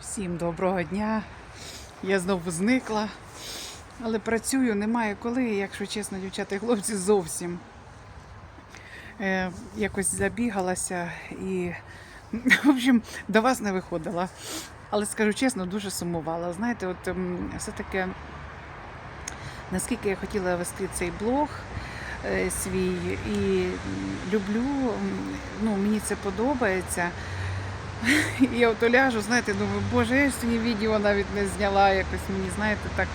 Всім доброго дня. Я знову зникла, але працюю, немає коли, якщо чесно, дівчата і хлопці, зовсім. Е, якось забігалася і, в общем, до вас не виходила. Але скажу чесно, дуже сумувала. Знаєте, от ем, все-таки, наскільки я хотіла вести цей блог е, свій і люблю, ну, мені це подобається. І я ото ляжу, знаєте, думаю, боже, я ж сьогодні відео навіть не зняла якось мені, знаєте, так.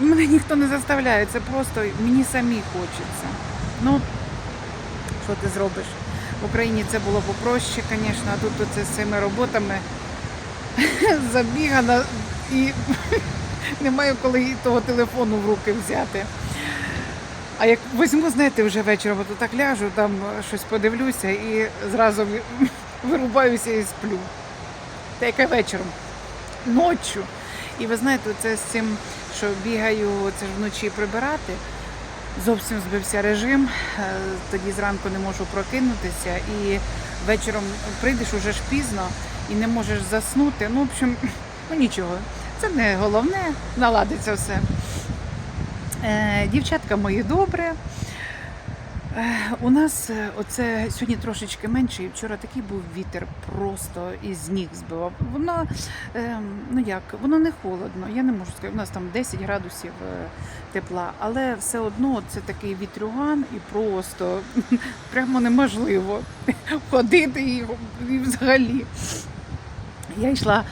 Мене ніхто не заставляє, це просто мені самі хочеться. Ну, що ти зробиш? В Україні це було попроще, звісно, а тут оце з цими роботами забігана і немає коли того телефону в руки взяти. А як візьму, знаєте, вже вечором, то так ляжу, там щось подивлюся і зразу вирубаюся і сплю. Та яке вечором, ночі. І ви знаєте, це з цим, що бігаю це ж вночі прибирати, зовсім збився режим, е, тоді зранку не можу прокинутися, і вечором прийдеш уже ж пізно і не можеш заснути. Ну, в общем, ну нічого, це не головне, наладиться все. Е, Дівчатка мої добре. Е, У нас е, оце сьогодні трошечки менше, і вчора такий був вітер, просто із ніг збивав. Воно е, ну як, воно не холодно. Я не можу сказати. У нас там 10 градусів е, тепла, але все одно це такий вітрюган і просто прямо неможливо ходити і, і взагалі. Я йшла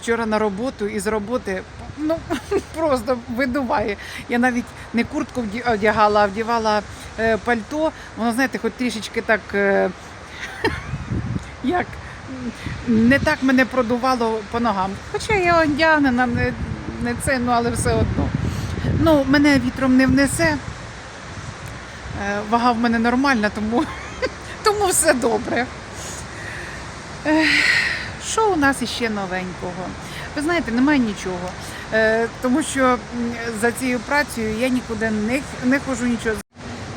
вчора на роботу і з роботи ну, просто видуває. Я навіть не куртку одягала, а вдягала е, пальто. Воно, знаєте, хоч трішечки так, е, як не так мене продувало по ногам. Хоча я одягнена, не, не це, ну але все одно. Ну, мене вітром не внесе. Е, Вага в мене нормальна, тому, тому все добре. Що у нас іще новенького? Ви знаєте, немає нічого. Е, тому що за цією працею я нікуди не, не хожу нічого.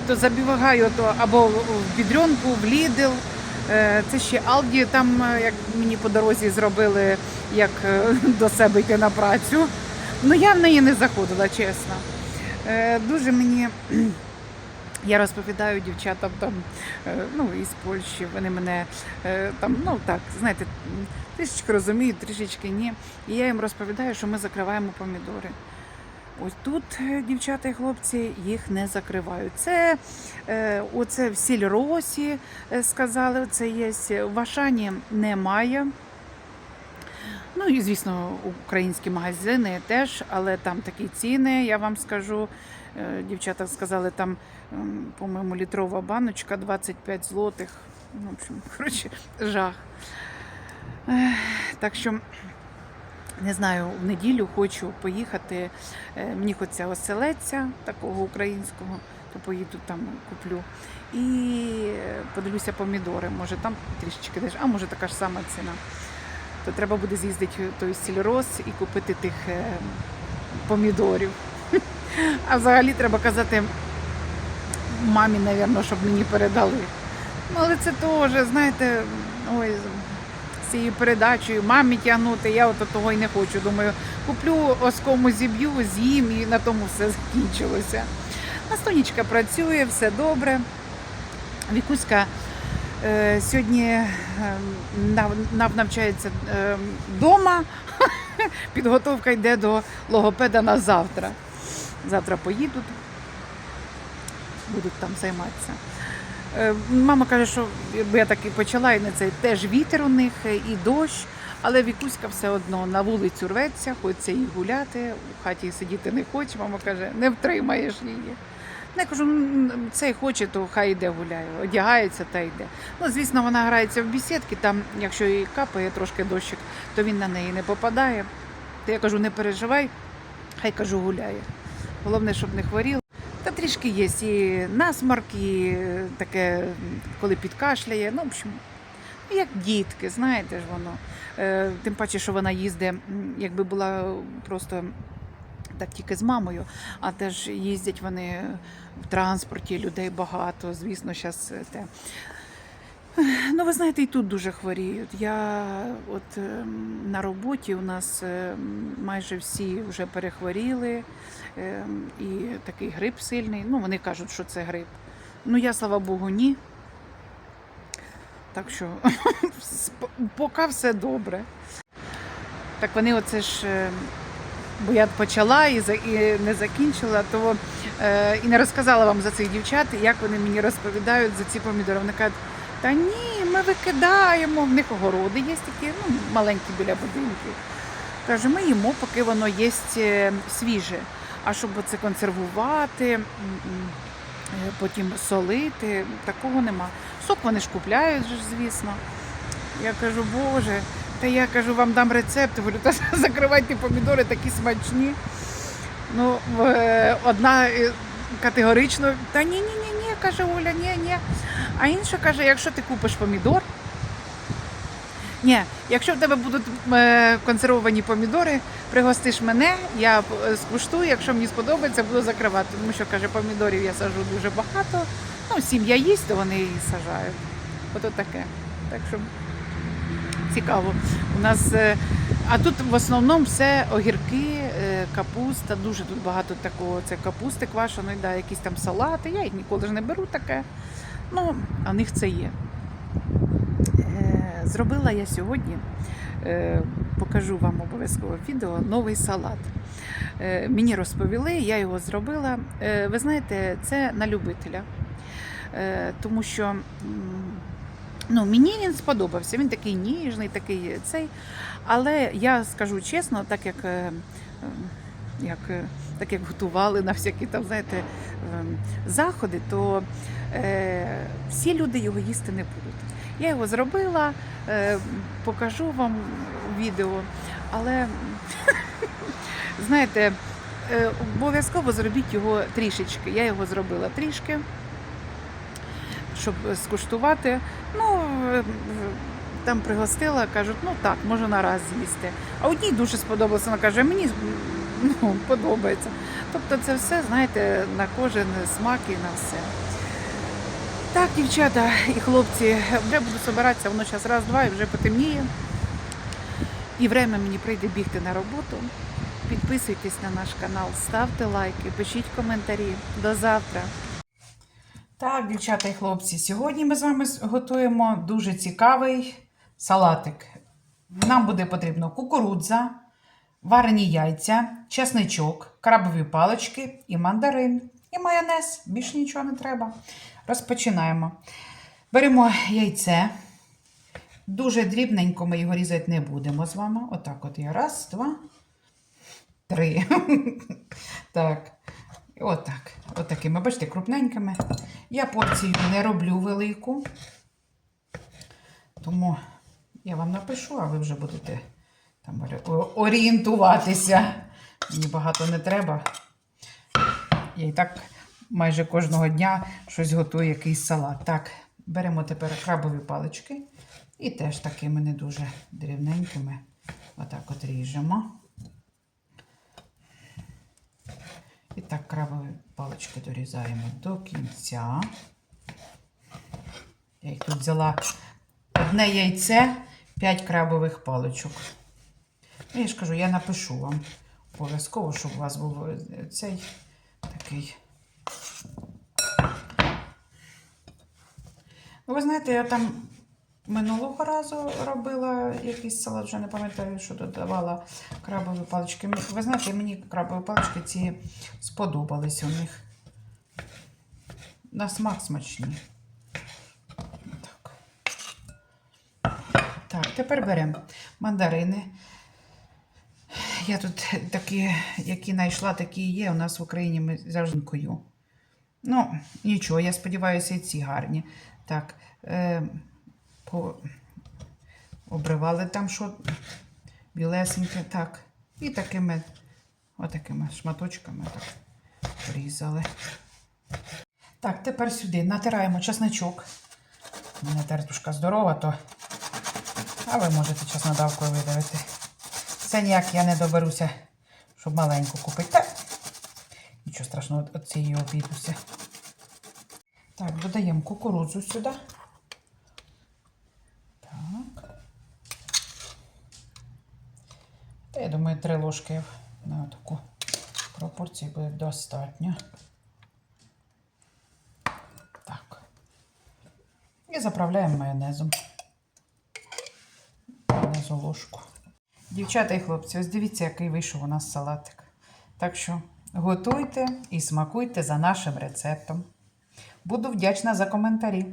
То забігаю то або в бідрюнку, в Лідл. Е, Це ще Алді, там е, як мені по дорозі зробили, як е, до себе йти на працю. Ну я в неї не заходила, чесно. Дуже мені я розповідаю дівчатам там, ну, із Польщі, вони мене там, ну так, знаєте, трішечки розуміють, трішечки ні. І я їм розповідаю, що ми закриваємо помідори. Ось тут е, дівчата і хлопці їх не закривають. Це е, оце в сільросі е, сказали, це є. В Ашані немає. Ну і звісно, українські магазини теж, але там такі ціни, я вам скажу. Дівчата сказали, там, по-моєму, літрова баночка 25 злотих. Ну, в общем, коротше, жах. Так що, не знаю, в неділю хочу поїхати. Е, Мені хочеться оселедця такого українського, то поїду там куплю. І е, подивлюся помідори. Може там трішечки деш, а може така ж сама ціна. То треба буде з'їздити той сільроз і купити тих е, помідорів. А взагалі треба казати мамі, напевно, щоб мені передали. Ну, але це теж, знаєте, ой, цією передачею мамі тягнути, я от того і не хочу. Думаю, куплю оскому зіб'ю, з'їм і на тому все закінчилося. Настонічка працює, все добре. Вікуська е, сьогодні е, нав, нав- навчається вдома. Підготовка йде до логопеда на завтра. Завтра поїдуть, будуть там займатися. Е, Мама каже, що я так і почала, і на це теж вітер у них, е, і дощ, але Вікуська все одно на вулицю рветься, хочеться їй гуляти, у хаті сидіти не хоче. Мама каже, не втримаєш її. Ну, Я кажу, «М, цей хоче, то хай йде гуляє, одягається та йде. Ну, звісно, вона грається в бісідки, там, якщо їй капає трошки дощик, то він на неї не попадає. То я кажу, не переживай, хай кажу, гуляє. Головне, щоб не хворіла. Та трішки є і насморк, і е, таке, коли підкашляє. Ну, в общем, як дітки, знаєте ж воно. Е, Тим паче, що вона їздить, якби була просто так тільки з мамою, а теж їздять вони в транспорті, людей багато. Звісно, зараз те. Ну, ви знаєте, і тут дуже хворіють. Я от ем, на роботі у нас ем, майже всі вже перехворіли, ем, і такий грип сильний. Ну, вони кажуть, що це грип. Ну, я, слава Богу, ні. Так що поки все добре. Так вони оце ж. Бо я почала і не закінчила, то е, і не розказала вам за цих дівчат, як вони мені розповідають за ці помідори. Вони кажуть, та ні, ми викидаємо. В них огороди є такі, ну, маленькі біля будинків. Каже, ми їмо, поки воно є е, свіже. А щоб це консервувати, е, потім солити, такого нема. Сок вони ж купляють, звісно. Я кажу, Боже, та я кажу, вам дам рецепт. Говорю, та закривайте помідори такі смачні. Ну, е, одна категорично, та ні, ні, ні, ні, каже Оля, ні, ні. А інша каже, якщо ти купиш помідор, ні, якщо в тебе будуть е, консервовані помідори, пригостиш мене, я е, скуштую, якщо мені сподобається, буду закривати. Тому що каже, помідорів я сажу дуже багато. Ну, сім'я їсть, то вони її сажають. Ото таке. Так що цікаво. У нас, е, а тут в основному все огірки, капуста, дуже тут багато такого. Це капусти квашеної, да, якісь там салати. Я їх ніколи ж не беру таке. Ну, а в них це є. Е, Зробила я сьогодні, е, покажу вам обов'язково відео, новий салат. Е, Мені розповіли, я його зробила. Ви знаєте, це на любителя. Тому що ну, мені він сподобався. Він такий ніжний, такий цей. Але я скажу чесно, так як, як, е, так як готували на всякі там, знаєте, е, заходи, то е, всі люди його їсти не будуть. Я його зробила, е, покажу вам відео, але знаєте, е, обов'язково зробіть його трішечки. Я його зробила трішки, щоб скуштувати. Ну, е, там пригостила, кажуть, ну так, можна на раз з'їсти. А одній дуже сподобалося, вона каже, мені ну, подобається. Тобто це все, знаєте, на кожен смак і на все. Так, дівчата і хлопці, вже буду збиратися, воно зараз раз-два і вже потемніє. І время мені прийде бігти на роботу. Підписуйтесь на наш канал, ставте лайки, пишіть коментарі. До завтра. Так, дівчата і хлопці, сьогодні ми з вами готуємо дуже цікавий салатик. Нам буде потрібно кукурудза, варені яйця, чесничок, крабові палички і мандарин. І майонез. Більше нічого не треба. Розпочинаємо. Беремо яйце. Дуже дрібненько ми його різати не будемо з вами. Отак от я. Раз, два, три. Так. Отак. Отакими, бачите, крупненькими. Я порцію не роблю велику. Тому я вам напишу, а ви вже будете там орієнтуватися. Мені багато не треба. Я і так майже кожного дня щось готую, якийсь салат. Так, беремо тепер крабові палички і теж такими не дуже дрібненькими. Отак от ріжемо. І так крабові палички дорізаємо до кінця. Я їх тут взяла одне яйце, 5 крабових паличок. Ну, Я ж кажу, я напишу вам обов'язково, щоб у вас був е, цей такий. Ну, ви знаєте, я там минулого разу робила якийсь салат, вже не пам'ятаю, що додавала крабові палички. Ви знаєте, мені крабові палички ці сподобались у них. На смак смачні. Так. Так, тепер беремо мандарини. Я тут такі, які знайшла, такі є. У нас в Україні ми завжди. Ну, нічого, я сподіваюся, і ці гарні. Так, е, по... обривали там що білесеньке, так. І такими, отакими шматочками так різали. Так, тепер сюди натираємо чесночок. У мене тертушка здорова, то. А ви можете чеснодавкою видавити. Це ніяк я не доберуся, щоб маленьку купити. Так, нічого страшного, от цієї обідуся. Так, додаємо кукурудзу сюди. Так. Я думаю, три ложки на таку пропорцію буде достатньо. Так. І заправляємо майонезом. Ложку. Дівчата і хлопці, ось дивіться, який вийшов у нас салатик. Так що готуйте і смакуйте за нашим рецептом. Буду вдячна за коментарі.